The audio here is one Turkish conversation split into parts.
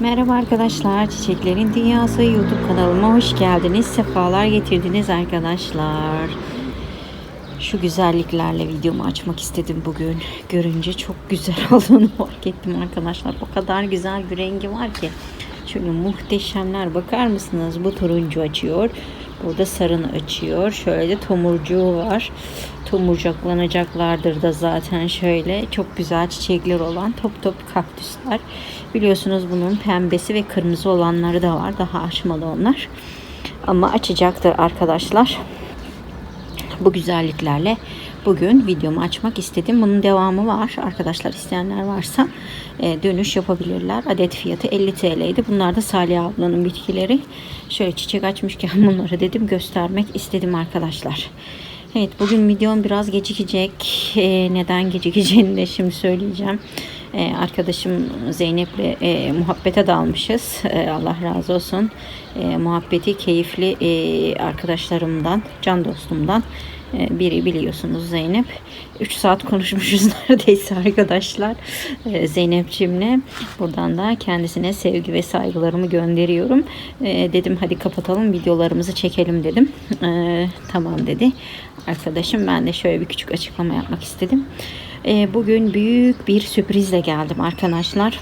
Merhaba arkadaşlar, Çiçeklerin Dünyası YouTube kanalıma hoş geldiniz. Sefalar getirdiniz arkadaşlar. Şu güzelliklerle videomu açmak istedim bugün. Görünce çok güzel olduğunu fark ettim arkadaşlar. O kadar güzel bir rengi var ki. Şöyle muhteşemler bakar mısınız? Bu turuncu açıyor. Burada sarını açıyor. Şöyle de tomurcuğu var. Tomurcaklanacaklardır da zaten şöyle. Çok güzel çiçekler olan top top kaktüsler. Biliyorsunuz bunun pembesi ve kırmızı olanları da var. Daha açmadı onlar. Ama açacaktır arkadaşlar bu güzelliklerle bugün videomu açmak istedim. Bunun devamı var. Arkadaşlar isteyenler varsa e, dönüş yapabilirler. Adet fiyatı 50 TL'ydi. Bunlar da Salih ablanın bitkileri. Şöyle çiçek açmışken bunları dedim göstermek istedim arkadaşlar. Evet bugün videom biraz gecikecek. E, neden gecikeceğini de şimdi söyleyeceğim. E, arkadaşım Zeynep'le e, muhabbete dalmışız. E, Allah razı olsun. E, muhabbeti keyifli e, arkadaşlarımdan, can dostumdan e, biri biliyorsunuz Zeynep. 3 saat konuşmuşuz neredeyse arkadaşlar. E, Zeynep'cimle. Buradan da kendisine sevgi ve saygılarımı gönderiyorum. E, dedim hadi kapatalım videolarımızı çekelim dedim. E, tamam dedi. Arkadaşım ben de şöyle bir küçük açıklama yapmak istedim. E, bugün büyük bir sürprizle geldim arkadaşlar.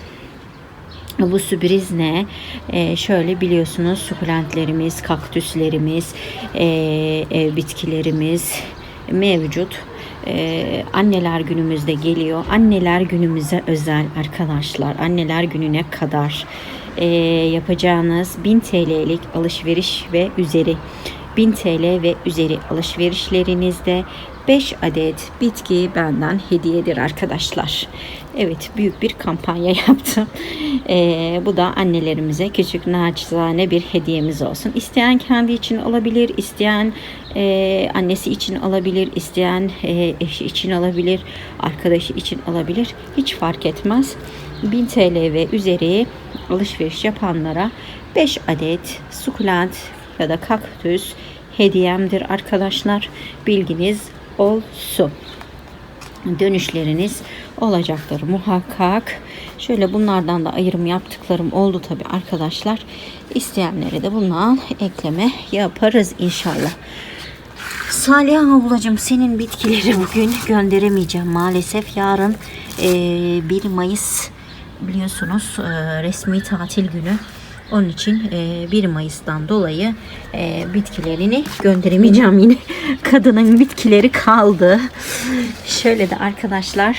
Bu sürpriz ne? Ee, şöyle biliyorsunuz sukulentlerimiz, kaktüslerimiz, e, ev bitkilerimiz mevcut. Ee, anneler günümüzde geliyor. Anneler günümüze özel arkadaşlar. Anneler gününe kadar e, yapacağınız 1000 TL'lik alışveriş ve üzeri 1000 TL ve üzeri alışverişlerinizde 5 adet bitki benden hediyedir arkadaşlar. Evet büyük bir kampanya yaptım. Ee, bu da annelerimize küçük naçizane bir hediyemiz olsun. İsteyen kendi için alabilir, isteyen e, annesi için alabilir, isteyen e, eşi için alabilir, arkadaşı için alabilir. Hiç fark etmez. 1000 TL ve üzeri alışveriş yapanlara 5 adet sukulent ya da kaktüs hediyemdir arkadaşlar. Bilginiz olsun. Dönüşleriniz olacaktır muhakkak. Şöyle bunlardan da ayrım yaptıklarım oldu tabi arkadaşlar. İsteyenlere de bundan ekleme yaparız inşallah. Salih ablacığım senin bitkileri bugün gönderemeyeceğim maalesef. Yarın e, 1 Mayıs biliyorsunuz e, resmi tatil günü. Onun için e, 1 Mayıs'tan dolayı e, bitkilerini gönderemeyeceğim yine. Kadının bitkileri kaldı. Şöyle de arkadaşlar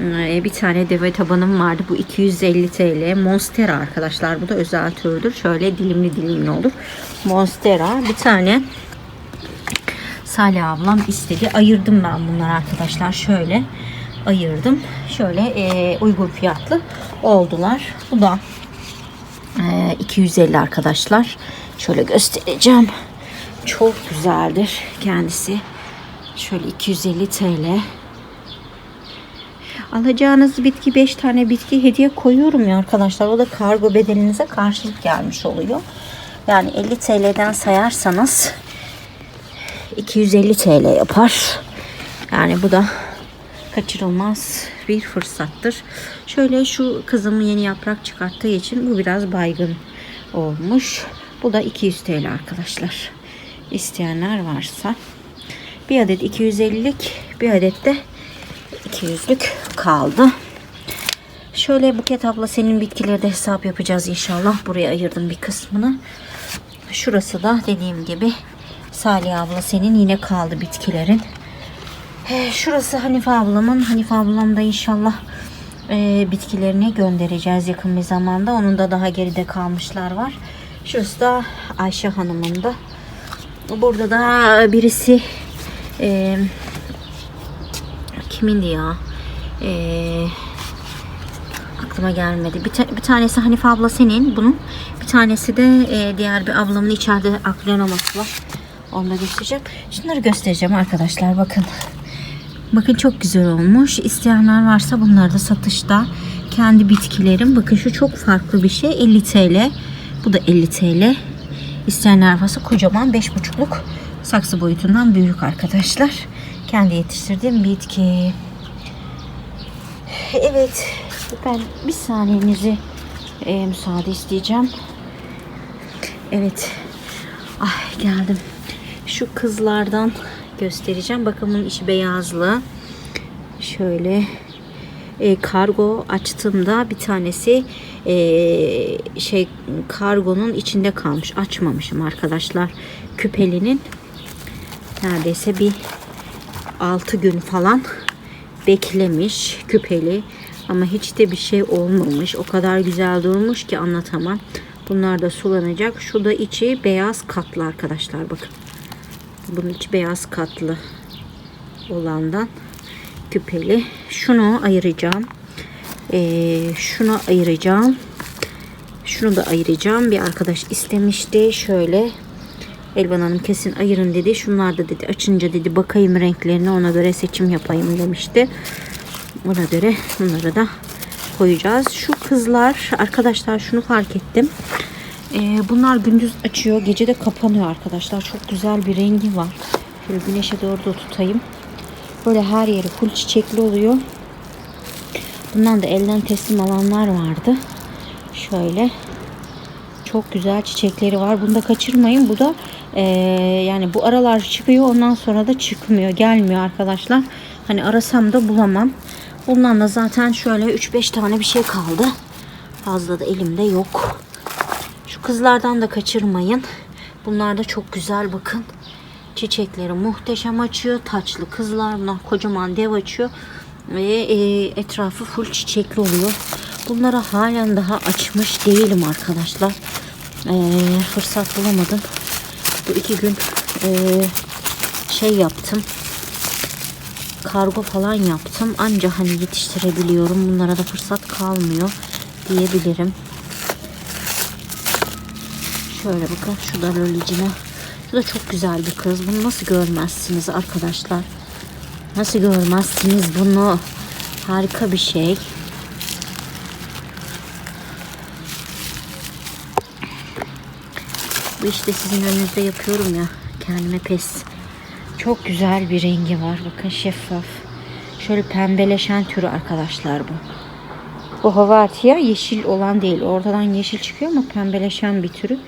e, bir tane deve tabanım vardı. Bu 250 TL. Monstera arkadaşlar. Bu da özel türdür. Şöyle dilimli dilimli olur. Monstera. Bir tane Salih ablam istedi. Ayırdım ben bunları arkadaşlar. Şöyle ayırdım. Şöyle e, uygun fiyatlı oldular. Bu da e, 250 arkadaşlar. Şöyle göstereceğim. Çok güzeldir kendisi. Şöyle 250 TL. Alacağınız bitki 5 tane bitki hediye koyuyorum ya arkadaşlar. O da kargo bedelinize karşılık gelmiş oluyor. Yani 50 TL'den sayarsanız 250 TL yapar. Yani bu da kaçırılmaz bir fırsattır. Şöyle şu kızımın yeni yaprak çıkarttığı için bu biraz baygın olmuş. Bu da 200 TL arkadaşlar. İsteyenler varsa bir adet 250'lik bir adet de 200'lük kaldı. Şöyle Buket abla senin bitkileri de hesap yapacağız inşallah. Buraya ayırdım bir kısmını. Şurası da dediğim gibi Salih abla senin yine kaldı bitkilerin. Şurası Hanife ablamın. Hanife ablam da inşallah e, bitkilerini göndereceğiz yakın bir zamanda. Onun da daha geride kalmışlar var. Şurası da Ayşe Hanım'ın da. Burada da birisi e, kimindi ya? E, aklıma gelmedi. Bir, ta- bir tanesi Hanife abla senin bunun. Bir tanesi de e, diğer bir ablamın içeride aklenoması var. Onu da göstereceğim. Şunları göstereceğim arkadaşlar bakın. Bakın çok güzel olmuş. İsteyenler varsa bunlar da satışta. Kendi bitkilerim. Bakın şu çok farklı bir şey. 50 TL. Bu da 50 TL. İsteyenler varsa kocaman 5,5'luk saksı boyutundan büyük arkadaşlar. Kendi yetiştirdiğim bitki. Evet. Ben bir saniyenizi Ee, müsaade isteyeceğim. Evet. Ay geldim. Şu kızlardan göstereceğim. Bakın bunun içi beyazlı. Şöyle e, kargo açtığımda bir tanesi e, şey kargonun içinde kalmış. Açmamışım arkadaşlar. Küpelinin neredeyse bir 6 gün falan beklemiş küpeli. Ama hiç de bir şey olmamış. O kadar güzel durmuş ki anlatamam. Bunlar da sulanacak. Şu da içi beyaz katlı arkadaşlar bakın. Bunun içi beyaz katlı olandan küpeli. Şunu ayıracağım. Ee, şunu ayıracağım. Şunu da ayıracağım. Bir arkadaş istemişti. Şöyle Elvan Hanım kesin ayırın dedi. Şunlar da dedi açınca dedi bakayım renklerine ona göre seçim yapayım demişti. Ona göre bunları da koyacağız. Şu kızlar arkadaşlar şunu fark ettim. Ee, bunlar gündüz açıyor. Gece de kapanıyor arkadaşlar. Çok güzel bir rengi var. Şöyle güneşe doğru da tutayım. Böyle her yeri full çiçekli oluyor. Bundan da elden teslim alanlar vardı. Şöyle çok güzel çiçekleri var. Bunu da kaçırmayın. Bu da eee, yani bu aralar çıkıyor. Ondan sonra da çıkmıyor. Gelmiyor arkadaşlar. Hani arasam da bulamam. Bundan da zaten şöyle 3-5 tane bir şey kaldı. Fazla da elimde yok. Kızlardan da kaçırmayın. Bunlar da çok güzel bakın. Çiçekleri muhteşem açıyor. Taçlı kızlar. Bunlar kocaman dev açıyor. Ve e, etrafı full çiçekli oluyor. Bunlara halen daha açmış değilim arkadaşlar. E, fırsat bulamadım. Bu iki gün e, şey yaptım. Kargo falan yaptım. Anca hani yetiştirebiliyorum. Bunlara da fırsat kalmıyor diyebilirim. Şöyle bakın. Şu da lolicine. Şu da çok güzel bir kız. Bunu nasıl görmezsiniz arkadaşlar? Nasıl görmezsiniz bunu? Harika bir şey. Bu işte sizin önünüzde yapıyorum ya. Kendime pes. Çok güzel bir rengi var. Bakın şeffaf. Şöyle pembeleşen türü arkadaşlar bu. Bu Havartia yeşil olan değil. Ortadan yeşil çıkıyor ama pembeleşen bir türü.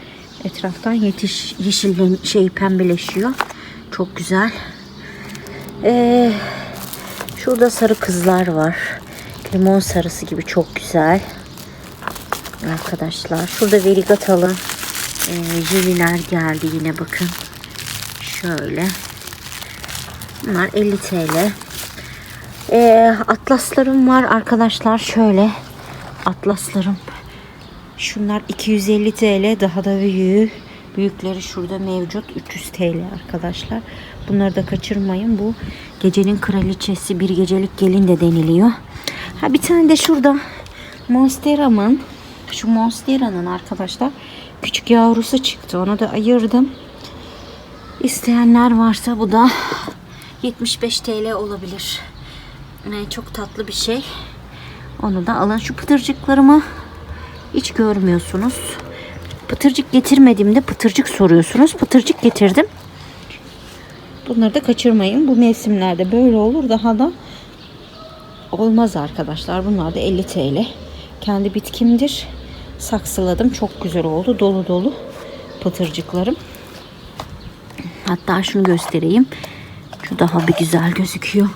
Etraftan yetiş yeşil şey pembeleşiyor. Çok güzel. Ee, şurada sarı kızlar var. Limon sarısı gibi çok güzel. Arkadaşlar. Şurada verigatalı e, jeliler geldi yine bakın. Şöyle. Bunlar 50 TL. Ee, atlaslarım var arkadaşlar. Şöyle atlaslarım. Şunlar 250 TL. Daha da büyüğü. Büyükleri şurada mevcut. 300 TL arkadaşlar. Bunları da kaçırmayın. Bu gecenin kraliçesi bir gecelik gelin de deniliyor. Ha bir tane de şurada Monstera'mın şu Monstera'nın arkadaşlar küçük yavrusu çıktı. Onu da ayırdım. İsteyenler varsa bu da 75 TL olabilir. Ee, çok tatlı bir şey. Onu da alın. Şu pıtırcıklarımı hiç görmüyorsunuz. Pıtırcık getirmediğimde pıtırcık soruyorsunuz. Pıtırcık getirdim. Bunları da kaçırmayın. Bu mevsimlerde böyle olur. Daha da olmaz arkadaşlar. Bunlar da 50 TL. Kendi bitkimdir. Saksıladım. Çok güzel oldu. Dolu dolu pıtırcıklarım. Hatta şunu göstereyim. Şu daha bir güzel gözüküyor.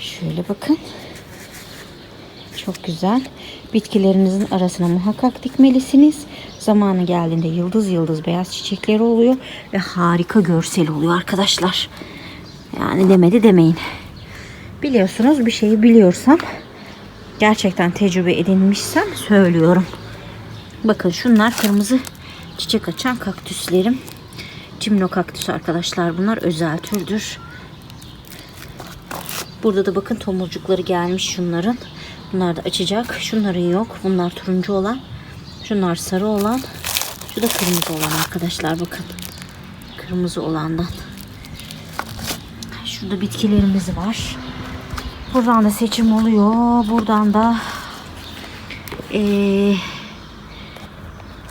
Şöyle bakın. Çok güzel. Bitkilerinizin arasına muhakkak dikmelisiniz. Zamanı geldiğinde yıldız yıldız beyaz çiçekleri oluyor ve harika görsel oluyor arkadaşlar. Yani demedi demeyin. Biliyorsunuz bir şeyi biliyorsam gerçekten tecrübe edinmişsem söylüyorum. Bakın şunlar kırmızı çiçek açan kaktüslerim. Cimno kaktüsü arkadaşlar bunlar özel türdür. Burada da bakın tomurcukları gelmiş şunların. Bunlar da açacak. Şunların yok. Bunlar turuncu olan. Şunlar sarı olan. Şu da kırmızı olan arkadaşlar bakın. Kırmızı olandan. Şurada bitkilerimiz var. Buradan da seçim oluyor. Buradan da ee,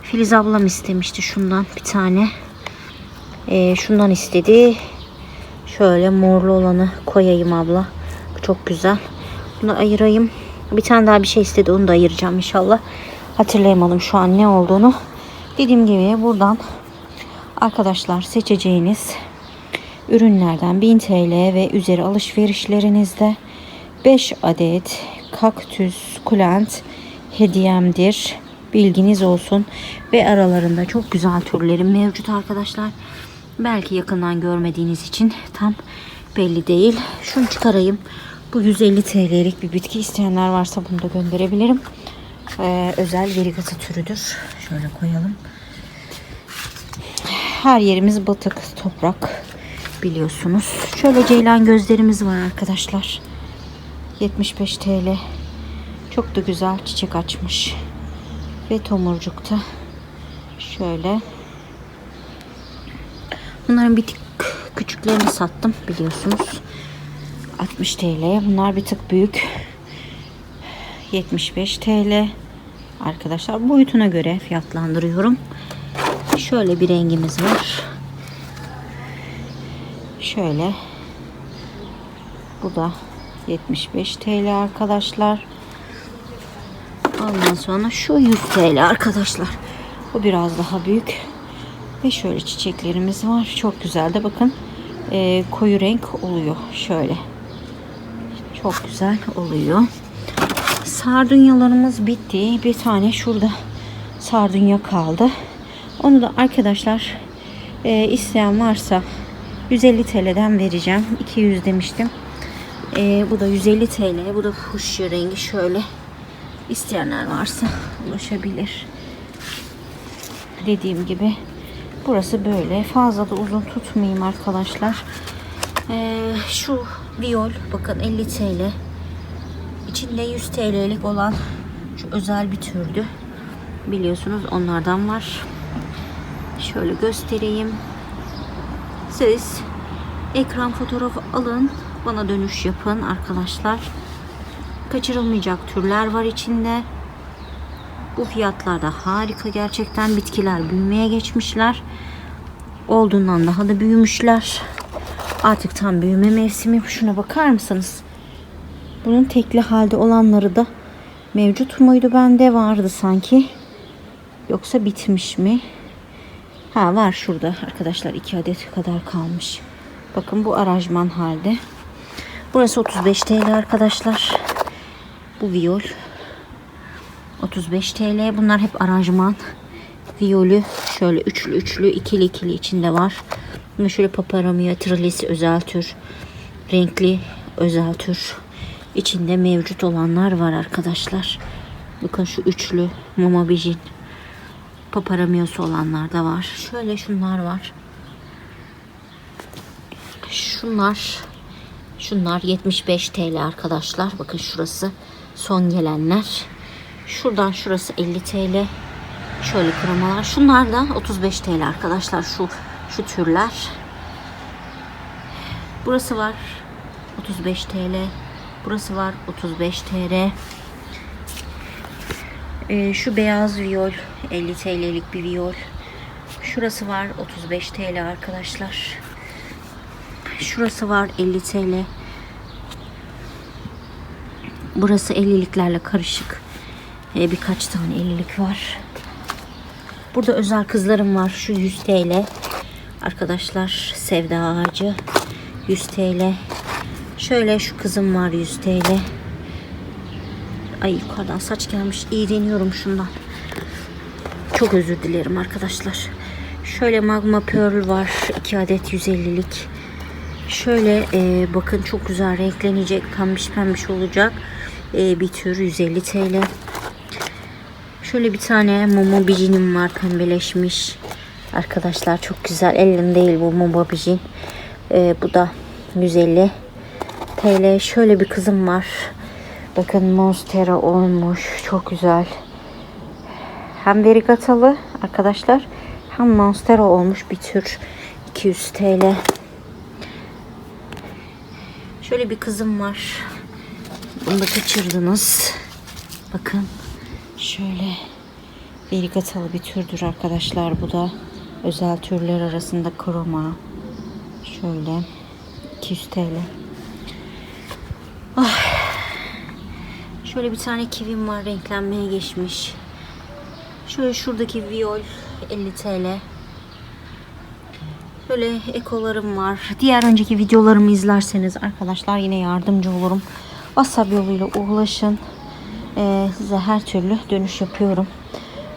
Filiz ablam istemişti şundan bir tane. Ee, şundan istedi. Şöyle morlu olanı koyayım abla. Çok güzel. Bunu ayırayım. Bir tane daha bir şey istedi. Onu da ayıracağım inşallah. hatırlayamadım şu an ne olduğunu. Dediğim gibi buradan arkadaşlar seçeceğiniz ürünlerden 1000 TL ve üzeri alışverişlerinizde 5 adet kaktüs kulent hediyemdir. Bilginiz olsun. Ve aralarında çok güzel türlerim mevcut arkadaşlar. Belki yakından görmediğiniz için tam belli değil. Şunu çıkarayım. Bu 150 TL'lik bir bitki isteyenler varsa bunu da gönderebilirim. Ee, özel verigata türüdür. Şöyle koyalım. Her yerimiz batık toprak biliyorsunuz. Şöyle ceylan gözlerimiz var arkadaşlar. 75 TL. Çok da güzel çiçek açmış. Ve tomurcukta. Şöyle. Bunların bir tık küçüklerini sattım biliyorsunuz. 60 TL. Bunlar bir tık büyük. 75 TL. Arkadaşlar boyutuna göre fiyatlandırıyorum. Şöyle bir rengimiz var. Şöyle. Bu da 75 TL arkadaşlar. Ondan sonra şu 100 TL arkadaşlar. Bu biraz daha büyük. Ve şöyle çiçeklerimiz var. Çok güzel de bakın e, koyu renk oluyor. Şöyle. Çok güzel oluyor. Sardunyalarımız bitti. Bir tane şurada sardunya kaldı. Onu da arkadaşlar e, isteyen varsa 150 TL'den vereceğim. 200 demiştim. E, bu da 150 TL. Bu da fuşya rengi şöyle. İsteyenler varsa ulaşabilir. Dediğim gibi burası böyle. Fazla da uzun tutmayayım arkadaşlar. E, şu viyol bakın 50 TL. İçinde 100 TL'lik olan şu özel bir türdü. Biliyorsunuz onlardan var. Şöyle göstereyim. Siz ekran fotoğrafı alın. Bana dönüş yapın arkadaşlar. Kaçırılmayacak türler var içinde. Bu fiyatlarda harika gerçekten bitkiler büyümeye geçmişler. Olduğundan daha da büyümüşler. Artık tam büyüme mevsimi. Şuna bakar mısınız? Bunun tekli halde olanları da mevcut muydu? Bende vardı sanki. Yoksa bitmiş mi? Ha var şurada arkadaşlar. iki adet kadar kalmış. Bakın bu aranjman halde. Burası 35 TL arkadaşlar. Bu viyol. 35 TL. Bunlar hep aranjman. Viyolü şöyle üçlü üçlü ikili ikili içinde var. Bunu şöyle paparamia trilesi özel tür. Renkli özel tür. içinde mevcut olanlar var arkadaşlar. Bakın şu üçlü mama bijin. Paparamiosu olanlar da var. Şöyle şunlar var. Şunlar Şunlar 75 TL arkadaşlar. Bakın şurası son gelenler. Şuradan şurası 50 TL. Şöyle kremalar. Şunlar da 35 TL arkadaşlar. Şu şu türler. Burası var 35 TL. Burası var 35 TL. Ee, şu beyaz viyol 50 TL'lik bir viyol. Şurası var 35 TL arkadaşlar. Şurası var 50 TL. Burası 50'liklerle karışık. Ee, birkaç tane 50'lik var. Burada özel kızlarım var. Şu 100 TL. Arkadaşlar sevda ağacı 100 TL. Şöyle şu kızım var 100 TL. Ay yukarıdan saç gelmiş. İğreniyorum şundan. Çok özür dilerim arkadaşlar. Şöyle magma pearl var. 2 adet 150'lik. Şöyle e, bakın çok güzel renklenecek. Pembiş pembiş olacak. E, bir tür 150 TL. Şöyle bir tane momo bijinim var pembeleşmiş. Arkadaşlar çok güzel. Elim değil bu momo bijin. E, bu da 150 TL. Şöyle bir kızım var. Bakın monstera olmuş. Çok güzel. Hem verigatalı arkadaşlar hem monstera olmuş bir tür. 200 TL. Şöyle bir kızım var. Bunu da kaçırdınız. Bakın. Şöyle verigatalı bir türdür arkadaşlar. Bu da özel türler arasında kroma. Şöyle 200 TL. Ah. Şöyle bir tane kivim var renklenmeye geçmiş. Şöyle şuradaki viyol 50 TL. Böyle ekolarım var. Diğer önceki videolarımı izlerseniz arkadaşlar yine yardımcı olurum. WhatsApp yoluyla ulaşın. Ee, size her türlü dönüş yapıyorum.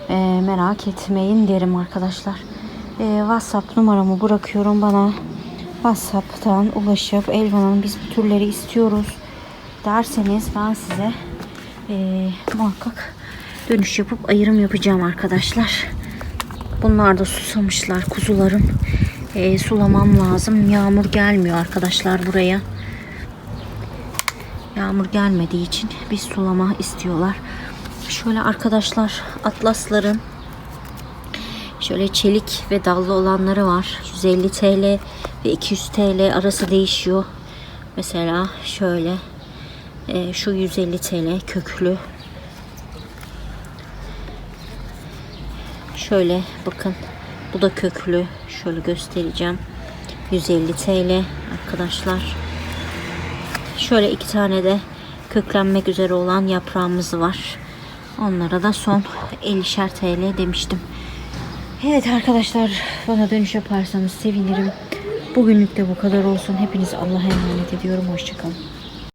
Ee, merak etmeyin derim arkadaşlar. Ee, WhatsApp numaramı bırakıyorum bana. WhatsApp'tan ulaşıp Elvan Hanım biz bu türleri istiyoruz derseniz ben size ee, muhakkak dönüş yapıp ayırım yapacağım arkadaşlar. Bunlar da susamışlar kuzularım. Ee, sulamam lazım. Yağmur gelmiyor arkadaşlar buraya. Yağmur gelmediği için bir sulama istiyorlar. Şöyle arkadaşlar atlasların şöyle çelik ve dallı olanları var. 150 TL ve 200 TL arası değişiyor. Mesela şöyle e, şu 150 TL köklü. Şöyle bakın bu da köklü. Şöyle göstereceğim. 150 TL arkadaşlar. Şöyle iki tane de köklenmek üzere olan yaprağımız var. Onlara da son 50'şer TL demiştim. Evet arkadaşlar bana dönüş yaparsanız sevinirim. Bugünlük de bu kadar olsun. Hepinizi Allah'a emanet ediyorum. Hoşçakalın.